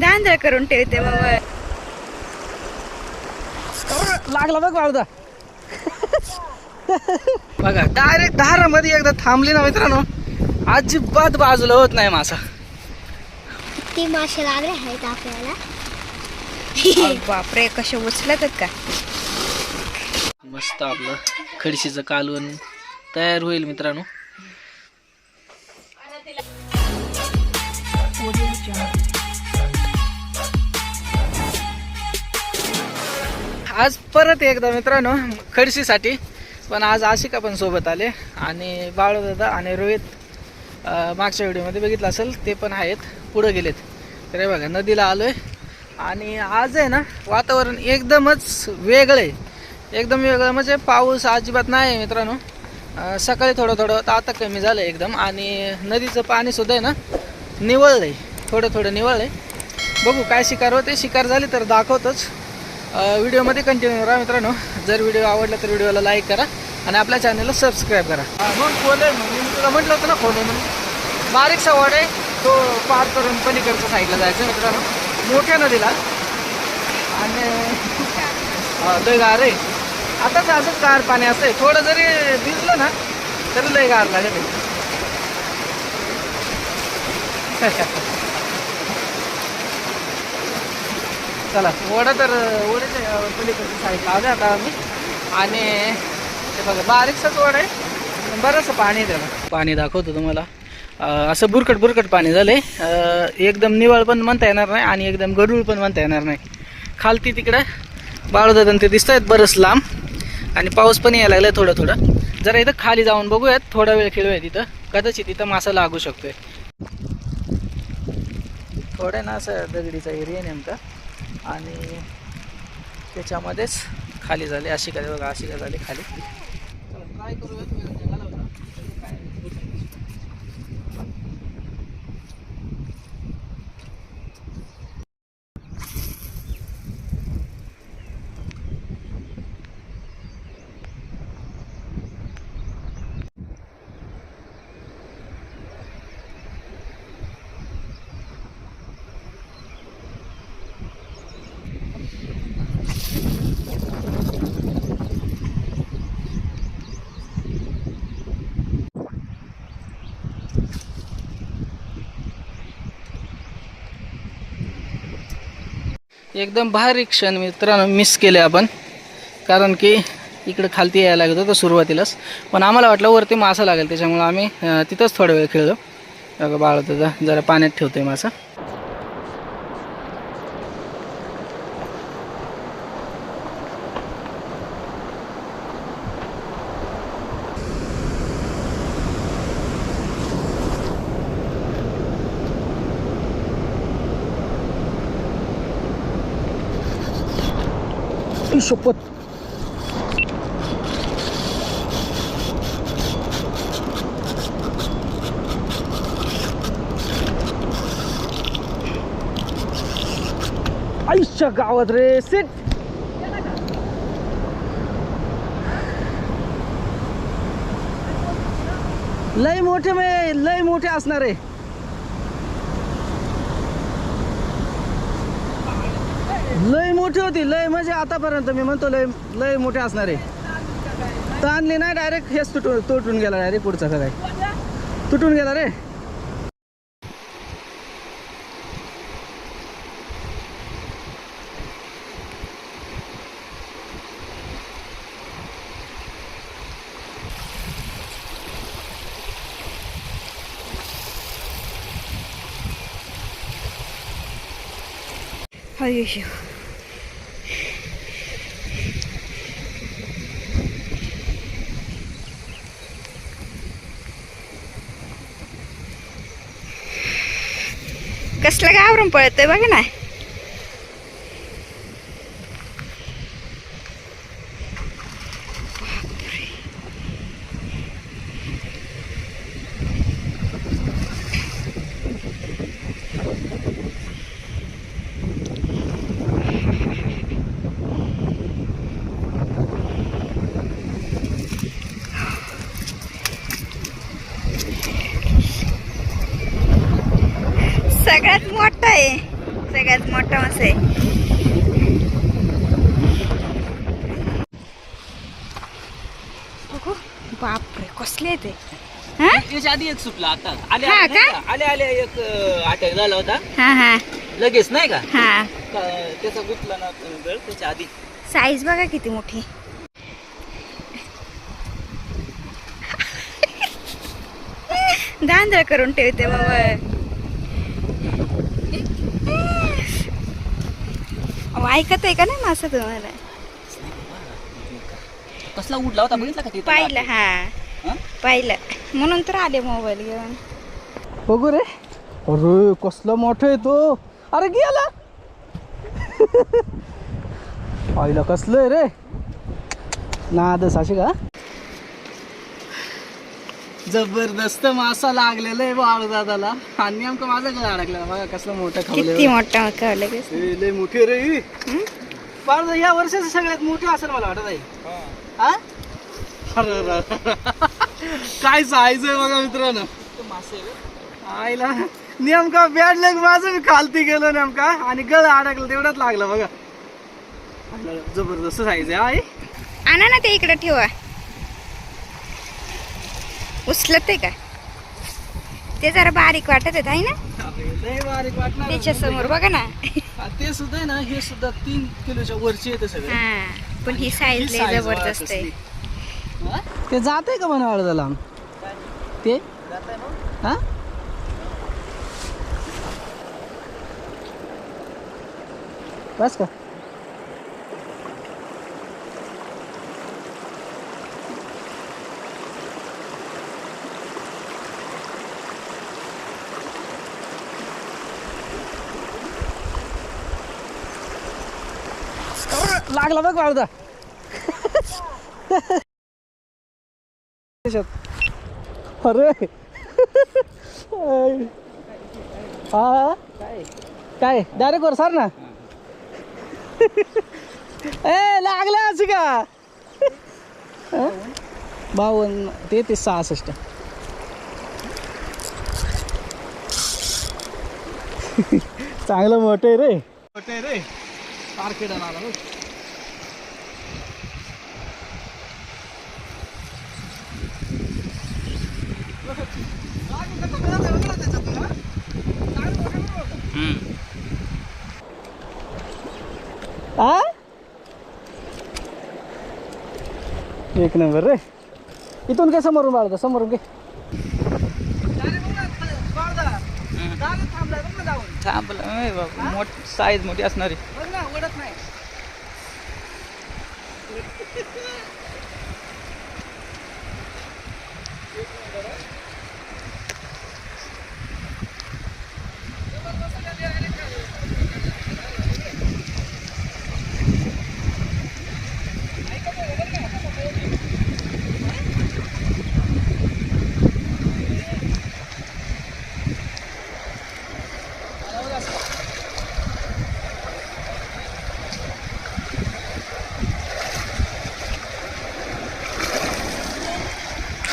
धांदळ करून ठेवते बाबा. लागला बघ बाळदा बघा डायरेक्ट दारामध्ये एकदा थांबली ना मित्रांनो अजिबात बाजूला होत नाही मासा. किती मासे लागले आहेत आपल्याला. बापरे कसे उचलत का? मस्त आपलं खडशीचं कालवण तयार होईल मित्रांनो. आज परत एकदा मित्रांनो खडशीसाठी. पण आज आशिका पण सोबत आले. आणि बाळूदादा आणि रोहित मागच्या व्हिडिओमध्ये बघितलं असेल ते पण आहेत. पुढं गेलेत. तर हे बघा नदीला आलो आहे आणि आज आहे ना वातावरण एकदमच वेगळं आहे. एकदम वेगळं म्हणजे पाऊस अजिबात नाही आहे मित्रांनो. सकाळी थोडं थोडं तर आता कमी झालं एकदम. आणि नदीचं पाणीसुद्धा आहे ना निवळलं आहे थोडं थोडं निवळलं आहे बघू काय शिकार होते. शिकार झाली तर दाखवतोच. व्हिडिओमध्ये कंटिन्यू राहा मित्रांनो. जर व्हिडिओ आवडला तर व्हिडिओला लाईक करा आणि आपल्या चॅनलला सबस्क्राईब करा. मग खोले मी तुला म्हटलं होतं ना खोले म्हणून बारीकसा वाड आहे. तो पार करून पलीकडच्या साईडला जायचं मित्रांनो. मोठ्या नदीला. आणि लय गार आहे. आताच असंच गार पाणी असतंय. थोडं जरी भिजलं ना तरी लय गार लागेल. चला. ओढा तर ओढ्याच्या पलीकडच्या साईडला आले आता आम्ही. आणि ते बघा बारीकसाच ओढ आहे. पण बरंचसं पाणी आहे त्याला. पाणी दाखवतो तुम्हाला. असं बुरकट बुरकट पाणी झालंय. अं, एकदम निवळ पण म्हणता येणार नाही आणि एकदम गडूळ पण म्हणता येणार नाही. खालती तिकडं बाळूदादन ते दिसत आहेत बरंच लांब. आणि पाऊस पण यायला लागलाय थोडं थोडं. जरा इथं खाली जाऊन बघूयात. थोडा वेळ खेळूया तिथं कदाचित तिथं मासा लागू शकतोय. थोडं ना असं दगडीचा एरिया आहे नेमका. आणि त्याच्यामध्येच खाली झाले. अशी काय बघा अशी काय झाली खाली. काय करूया एकदम भारी क्षण मित्रांनो मिस केले आपण. कारण की इकडं खालती यायला लागत होतं सुरुवातीलाच. पण आम्हाला वाटलं वरती मासा लागेल त्याच्यामुळं आम्ही तिथंच थोडा वेळ खेळलो. बाळ होतं जरा पाण्यात ठेवतोय मासा. शपथ. आयुष्य गावात रे सेट लय मोठे मे लय मोठे असणार. आहे लय मोठी होती लय म्हणजे आतापर्यंत मी म्हणतो लय लय मोठे असणार आहे. ताणली नाही डायरेक्ट हेच तुटून तुटून गेला डायरेक्ट पुढचा काय तुटून गेला रे. अय्यो कसलं गावरून पळतोय बघ ना. सगळ्यात मोठा मासा आहे. बापरे कसले आहे ते? हा? त्याच्या आधी एक सुटला आता. आले हा आले नाही का? आले आले एक अटॅक झाला होता. हा हा. लगेच नाही का? हा. का- त्याचा गुतला ना वेळ त्याच्या आधी. साईज बघा किती मोठी. दांदळ करून ठेवते बाबा. ऐकत आहे का नाही मासा तुम्हाला कसला उडला होता बघितला का? पाहिलं हा. हा? पाहिलं. म्हणून तर आले मोबाईल घेऊन. बघू रे. अरे कसला मोठं आहे तो. अरे गेला. आईला कसलं आहे रे. नादस अशी का? जबरदस्त मासा लागलेला आहे बाळ दादाला आणि नेमकं माझा गळा अडकलेला बघा कसलं मोठं किती खावलं मोठा कळलं की ए, लय मोठी रे ही. बाळ या वर्षाचं सगळ्यात मोठी असेल मला वाटत आहे. हा? अरे, अरे, अरे. काय आहे बघा मित्रांनो. आईला. नेमका बॅड लेग माझं मी खालती गेलो नेमका. आणि गळ अडकलं तेवढ्यात लागलं बघा. आईला जबरदस्त साईज आहे आई आणा ना ते इकडे ठेवा. उचलत आहे का ते जरा बारीक वाटत आहेत आहे ना? लय बारीक वाटणार त्याच्यासमोर बघा ना. ते सुद्धा आहे ना हे सुद्धा तीन किलोच्या वरची येते सगळं. हा पण ही साईज लय जबरदस्त आहे. ते जात आहे का म्हणा वाळदाला ते? हा? बस का? लागला बघ वाळदा. अरे. हा काय? डायरेक्ट वर सर ना. ए लागले असं का? हं? बावन्न ते ते सहासष्ट. चांगलं मोठं आहे रे. मोठं आहे रे. मार्केट आला बघ. आ? एक नंबर रे. इथून काय समोरून बाळदा समोरून घे. थांबला मोठ साईज मोठी असणारी.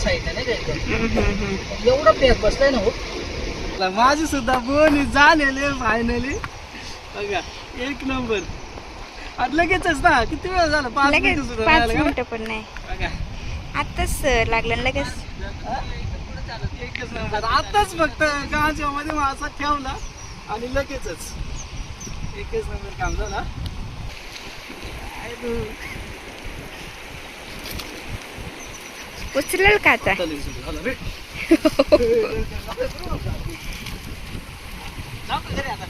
साईडला नाही का. एवढा पॅक बसलाय ना हो. माझी सुद्धा बोनी झालेले फायनली बघा एक नंबर लगेचच ना किती वेळ झाला? पाच लगेच मिनिटं पण नाही. बघा. आताच लागलं लगेच. एकच नंबर आताच फक्त गावाच्या मध्ये मासा ठेवला आणि लगेचच. एकच नंबर काम झाला उचलेल का आता आता लगेच सुरू झालं रे. जाऊ का घरी आता?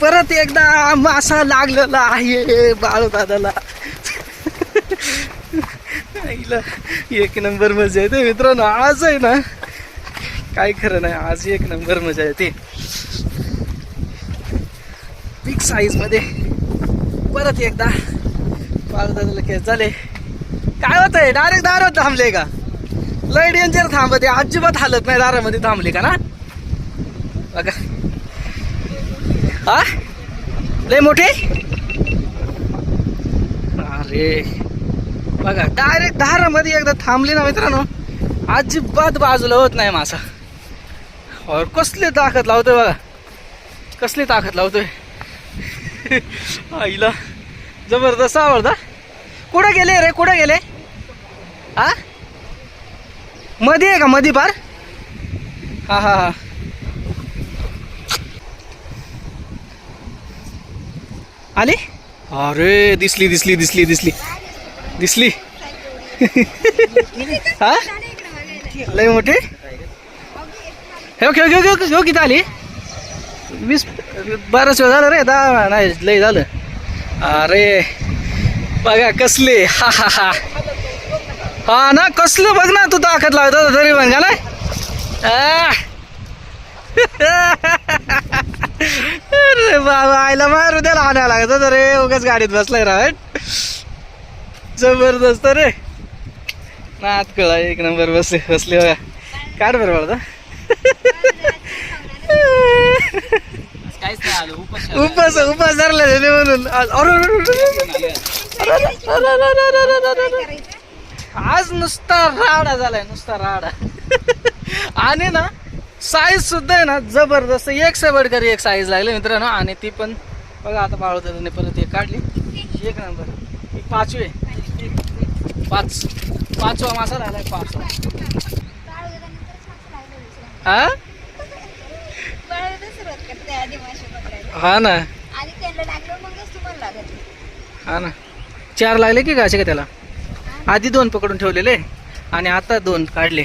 परत एकदा मासा लागलेला आहे बाळू दादाला. आईला एक नंबर मजा येते. मित्रांनो आज आहे ना काय खरं नाही आज एक नंबर मजा येते. बिग साईजमध्ये. परत एकदा बाळू दादाला केस झाले. काय होत आहे डायरेक्ट दारात थांबले का? लय डेंजर थांबते. अजिबात हालत नाही दारामध्ये थांबले का ना? बघा. हा लय मोठे? अरे बघा डायरेक्ट दारामध्ये एकदा थांबले ना मित्रांनो अजिबात बाजूला होत नाही मासा. और कसली ताकद लावतोय बघा. कसली ताकद लावतोय. आईला जबरदस्त आवडता. कुठं गेले रे कुठं गेले? हा मध्ये आहे का मध्ये पार? हा हा हा. आली? अरे दिसली दिसली दिसली दिसली. दिसली. हा? लय मोठी? हो घेऊ घेऊ घेऊ घेऊ किती आली? वीस बाराच वेळ झालं रे दहा नाही लय झालं. अरे बघा कसले हा हा हा. हा ना कसलं बघ ना तू ताकद लावतो तरी पण. अरे बाबा अरे बाबा आईला मारू द्याला आणायला लागत रे उगाच गाडीत बसलाय राईट जबरदस्त रे नात कळा एक नंबर बस बसले बघा काय बरं मला उपास उपास धरले त्याने म्हणून आज नुसता राडा झालाय नुसता राडा आणि ना साईज सुद्धा आहे ना जबरदस्त. एक सबडकर एक साईज लागली मित्रांनो. आणि ती पण बघा आता बाळवताने परत एक काढली. एक नंबर ही पाचवी. आहे. पाच. पाचवा मासा लागलाय पाचवा. हा? हा ना. हा ना. चार लागले की का असे का त्याला? आधी दोन पकडून ठेवलेले. आणि आता दोन काढले.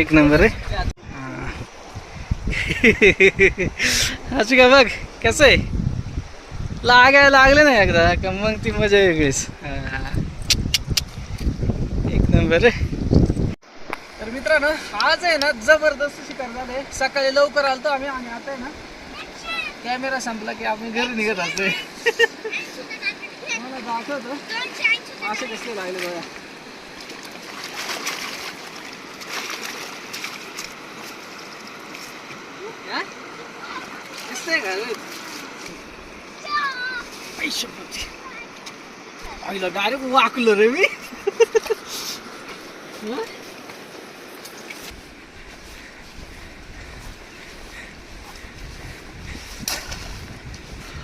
एक नंबर रे. हा. अशी का बघ कसं आहे? लागायला लागले ना एकदा का मग ती मजा वेगळीच. हा. एक नंबर रे. तर मित्रांनो आज आहे ना जबरदस्त शिकार झाले सकाळी लवकर आलतो आम्ही आणि आता आहे ना कॅमेरा संपला की आम्ही घरी निघत असतोय. मला दाखवतो. असे कसले लागले बघा. दिसतंय का रे? आई शपथ. आईला डायरेक्ट वाकलो रे मी हा?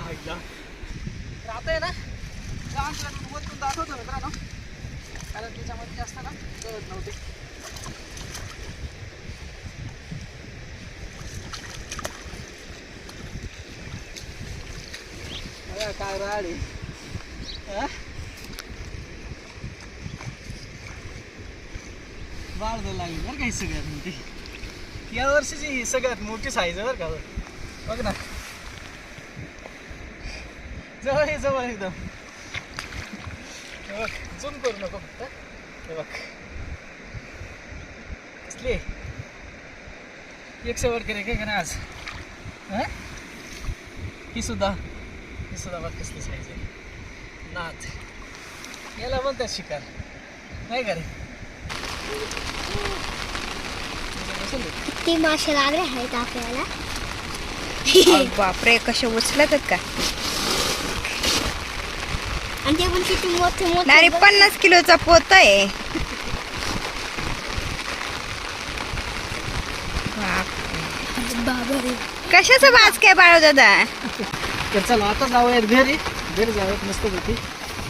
आईला तर आता आहे ना लहान लहान वरतून दाखवतो मित्रांनो कारण त्याच्यामध्ये जास्त ना कळत नव्हते बघा काय राडी बाळ लागली बरं काही सगळ्यात मोठी या वर्षीची ही सगळ्यात मोठी साईज आहे बरं का बघ. बघ ना. जवळ आहे जवळ एकदम. हे बघ. करू नको. फक्त हे बघ. कसली एकशे वर केले काय का आज? हं? ही सुद्धा. सुद्धा बघ कसली साईज आहे नाथ. याला म्हणतात शिकार. नाही का रे. किती मासे लागले आहेत आपल्याला. बापरे कसे उचलत का? आणि ते पण किती मोठे मोठे पन्नास किलोचा पोत आहे. बाप. बाबा कशाचं बाज काय बाळू दादा? तर चला आता जाऊयात घरी. घरी जाऊयात मस्त पैकी.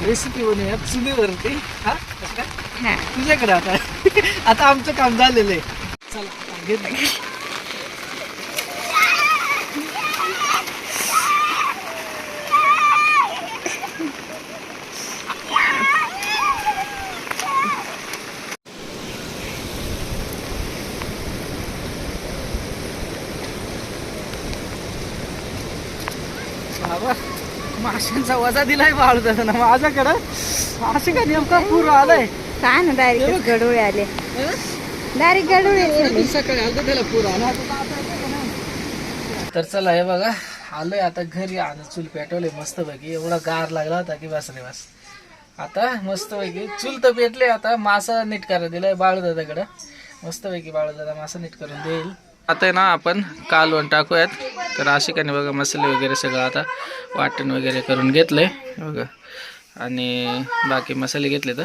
रेसिपी बनवूयात चुलीवरती. हा? कसं काय? तुझ्याकडे आता. आता आमचं काम झालेलं आहे. चला आता घरी बाबा माशांचा वजा दिलाय बाळू दादा ना माझ्याकडं असं का नेमका पूर आलाय? काय ना डायरेक्ट गडोळे आले. डायरेक्ट गडोळे. सकाळी आलं. त्याला पूर आला. तर चला हे बघा आलोय आता घरी. आणि चूल पेटवले मस्त पैकी एवढा गार लागला होता की बस रे बस. आता मस्त पैकी चूल तर पेटले आता मासा नीट करा दिलाय बाळू दादाकडं मस्त पैकी बाळू दादा मासा नीट करून देईल. आता आहे ना आपण कालवण टाकूयात. तर आशिकाने बघा मसाले वगैरे सगळं आता वाटण वगैरे करून घेतलंय. बघा. आणि बाकी मसाले घेतले तर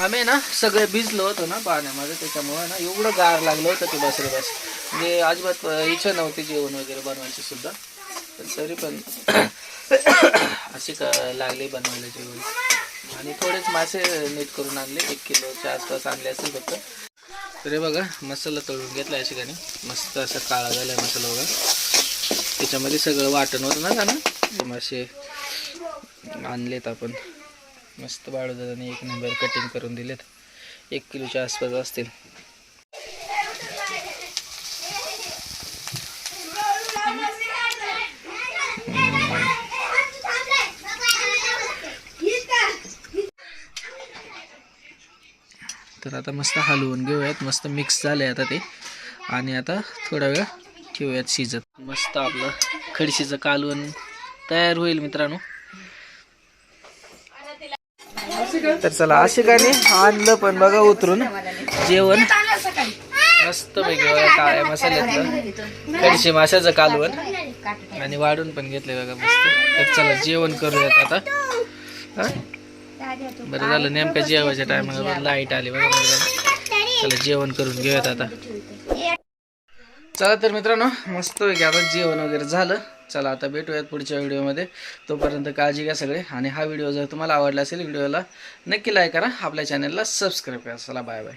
आम्ही ना सगळे भिजलो होतो ना पाण्यामध्ये त्याच्यामुळे ना एवढं गार लागलं होतं ते बसरे बस म्हणजे अजिबात इच्छा नव्हती जेवण वगैरे बनवायची सुद्धा. पण तरी पण अशी क लागली बनवायला जेवण. आणि थोडेच मासे नीट करून आणले. एक किलोच्या आसपास आणले असेल फक्त. तर हे बघा मसाला तळून घेतला या ठिकाणी. मस्त असा काळा झाला मसाला बघा. त्याच्यामध्ये सगळं वाटण होतं ना का ना मासे आणलेत आपण. मस्त बाळूदादाने एक नंबर कटिंग करून दिलेत. एक किलोच्या आसपास असतील. तर आता मस्त हलवून घेऊयात. मस्त मिक्स झाले आता ते. आणि आता थोडा वेळ ठेवूयात शिजत. मस्त आपलं खडशीचं कालवण तयार होईल मित्रांनो. तर चला नाही आणलं पण बघा उतरून. जेवण. मस्त पैकी काळ्या मसाल्यातलं खडशी माशाचं कालवण. आणि वाढून पण घेतले बघा मस्त. तर चला जेवण करूयात आता. हा? बरं झालं नेमकं जेवायच्या टायमाला लाइट आली बघा. चला जेवण करून घेऊयात आता. चला तर मित्रांनो मस्त पैकी आता जेवण वगैरे झालं. चला आता भेटूयात पुढच्या व्हिडिओमध्ये. तोपर्यंत काळजी घ्या सगळे. आणि हा व्हिडिओ जर तुम्हाला आवडला असेल व्हिडिओला नक्की लाईक करा. आपल्या चॅनलला सबस्क्राईब करा. चला बाय बाय